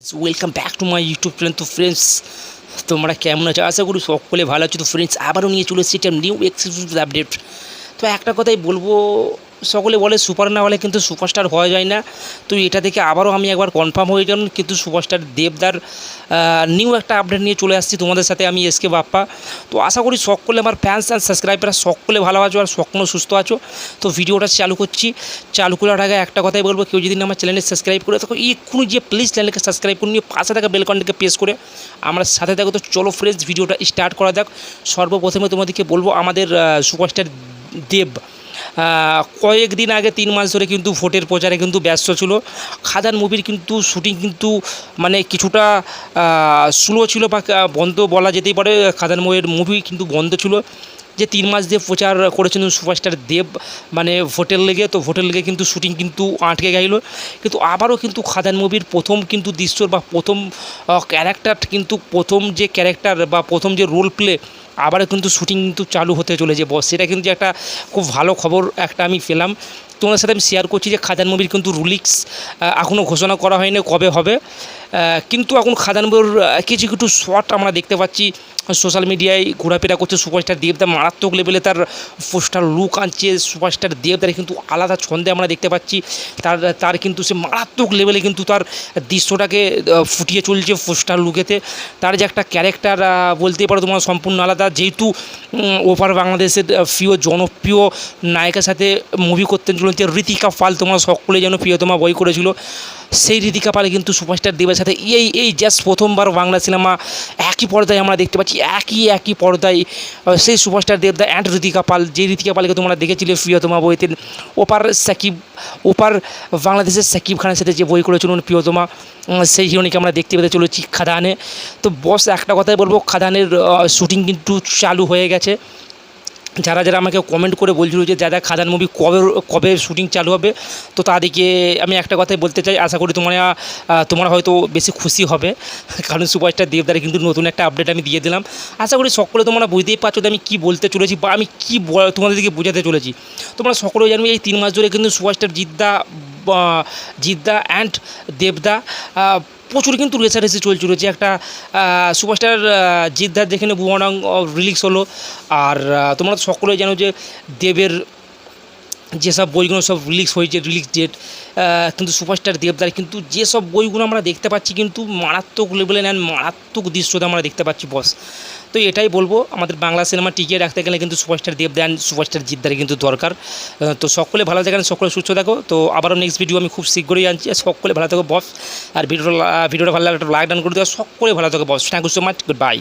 Welcome back to my YouTube channel তো friends তোমরা কেমন আছো? আশা করি সকলে ভালো আছো। তো ফ্রেন্ডস আবারও নিয়ে চলে এসেছি একটা নিউ এক্সক্লুসিভ আপডেট তো, একটা কথাই বলব সকলে বলে সুপার না হলে কিন্তু সুপারস্টার হওয়া যায় না। তো এটা থেকে আবারও আমি একবার কনফার্ম হয়ে গেলাম, কিন্তু সুপারস্টার দেবদার নিউ একটা আপডেট নিয়ে চলে আসছি তোমাদের সাথে আমি এসকে বাপ্পা। তো আশা করি সকলে আমার ফ্যান্স অ্যান্ড সাবস্ক্রাইবাররা সকলে ভালো আছো আর সকলে সুস্থ আছো। তো ভিডিওটা চালু করছি। চালু করার আগে একটা কথাই বলব, কেউ যদি আমার চ্যানেলে সাবস্ক্রাইব করে থাকো, এক্ষুনি যে প্লিজ চ্যানেলকে সাবস্ক্রাইব করে নিয়ে পাশে থাকা বেলকনটাকে প্রেস করে আমার সাথে থাকো। তো চলো ফ্রেন্ডস ভিডিওটা স্টার্ট করা যাক। সর্বপ্রথমে তোমাদেরকে বলব আমাদের সুপারস্টার দেব। কয়েকদিন আগে তিন মাস ধরে কিন্তু ভোটের প্রচারে কিন্তু ব্যস্ত ছিল। খাদান মুভির কিন্তু শুটিং কিন্তু মানে কিছুটা স্লো ছিল বা বন্ধ বলা যেতেই পারে। খাদান মুভির মুভি কিন্তু বন্ধ ছিল। যে তিন মাস দিয়ে প্রচার করেছেন সুপারস্টার দেব মানে ভোটের লেগে, তো ভোটের লেগে কিন্তু শুটিং কিন্তু আটকে গেল। কিন্তু আবারও কিন্তু খাদান মুভির প্রথম কিন্তু দৃশ্য বা প্রথম ক্যারেক্টার কিন্তু প্রথম যে ক্যারেক্টার বা প্রথম যে রোল প্লে আবারও কিন্তু শুটিং কিন্তু চালু হতে চলেছে। বস সেটা কিন্তু একটা খুব ভালো খবর একটা আমি পেলাম। তোমাদের সাথে আমি শেয়ার করছি যে খাদান মুভির কিন্তু রুলিক্স এখনও ঘোষণা করা হয়নি কবে হবে। কিন্তু এখন খাদান মুভির কিছু কিছু শর্ট আমরা দেখতে পাচ্ছি। সোশ্যাল মিডিয়ায় ঘোরাফেরা করছে সুপারস্টার দেবদা, মারাত্মক লেভেলে তার পোস্টার লুক আনছে। সুপারস্টার দেবদার কিন্তু আলাদা ছন্দে আমরা দেখতে পাচ্ছি। তার তার কিন্তু সে মারাত্মক লেভেলে কিন্তু তার দৃশ্যটাকে ফুটিয়ে চলছে পোস্টার লুকেতে তার যে একটা ক্যারেক্টার বলতেই পারো তোমার সম্পূর্ণ আলাদা। যেহেতু ওপার বাংলাদেশের প্রিয়, জনপ্রিয় নায়কের সাথে মুভি করতেন চলেছে ঋতিকা পাল, তোমার সকলে যেন প্রিয়তমা বই করেছিল। সেই ঋতিকা পাল কিন্তু সুপারস্টার দেবের সাথে এই এই জাস্ট প্রথমবার বাংলা সিনেমা একই পর্দায় আমরা দেখতে পাচ্ছি, একই একই পর্দায় সেই সুপারস্টার দেবদা অ্যান্ড ঋতিকা পাল, যে ঋতিকা পালকে তোমরা দেখেছিলে প্রিয়তমা বইতে, ওপার সাকিব, ওপার বাংলাদেশের সাকিব খানের সাথে যে বই করেছিল প্রিয়তমা সেই হিরোনিকে আমরা দেখতে পেতে চলেছি খাদানে। তো বস একটা কথাই বলব, খাদানের শুটিং কিন্তু চালু হয়ে গেছে। যারা যারা আমাকে কমেন্ট করে বলছিল যে, দাদা, খাদান মুভি কবে কবে শুটিং চালু হবে? তো তাদেরকে আমি একটা কথাই বলতে চাই, আশা করি তোমরা তোমরা হয়তো বেশি খুশি হবে। কারণ সুপারস্টার দেবদারে কিন্তু নতুন একটা আপডেট আমি দিয়ে দিলাম। আশা করি সকলে তোমরা বুঝতেই পারছ যে, আমি কী বলতে চলেছি বা আমি কী তোমাদেরকে বোঝাতে চলেছি। তোমরা সকলে জানবে এই তিন মাস ধরে কিন্তু সুপারস্টার জিদ্দা জিদ্দা অ্যান্ড দেবদা প্রচুর কিন্তু রেসারেসি চলছিল যে একটা সুপারস্টার জিদ্দার যেখানে ভুবনাং রিলিজ হলো। আর তোমরা সকলে জানো যে দেবের যেসব বইগুলো সব রিলিজ হয়েছে রিলিজ ডেট কিন্তু সুপারস্টার দেবদার, কিন্তু যেসব বইগুলো আমরা দেখতে পাচ্ছি কিন্তু মারাত্মক লেভেলে নেন মারাত্মক দৃশ্যতে আমরা দেখতে পাচ্ছি বস তো এটাই বলব, আমাদের বাংলা সিনেমা টিকিয়ে রাখতে গেলে কিন্তু সুপারস্টার দেবদান সুপারস্টার জিদ্দার কিন্তু দরকার। তো সকলে ভালো থাকেন, সকলে সুস্থ থাকো। তো আবারও নেক্সট ভিডিও আমি খুব শীঘ্রই আনছি সকলে ভালো থাকো বস আর ভিডিওটা ভিডিওটা ভালো লাগলে একটা লাইক ডাউন করে দেওয়া সকলে ভালো থাকো boss thank you so much good bye